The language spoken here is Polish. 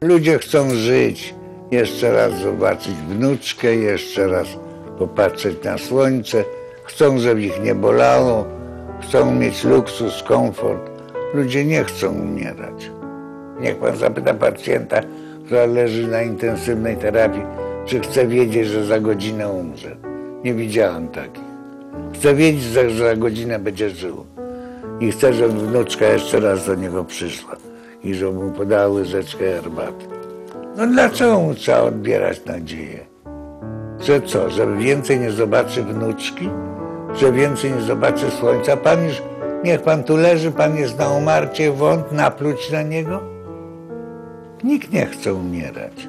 Ludzie chcą żyć, jeszcze raz zobaczyć wnuczkę, jeszcze raz popatrzeć na słońce. Chcą, żeby ich nie bolało, chcą mieć luksus, komfort. Ludzie nie chcą umierać. Niech pan zapyta pacjenta, który leży na intensywnej terapii, czy chce wiedzieć, że za godzinę umrze. Nie widziałem takich. Chce wiedzieć, że za godzinę będzie żył. I chce, żeby wnuczka jeszcze raz do niego przyszła i żeby mu podała łyżeczkę herbaty. No dlaczego mu trzeba odbierać nadzieję? Że co, że więcej nie zobaczy wnuczki? Że więcej nie zobaczy słońca? Pan już, niech pan tu leży, pan jest na umarcie, wąt napluć na niego? Nikt nie chce umierać.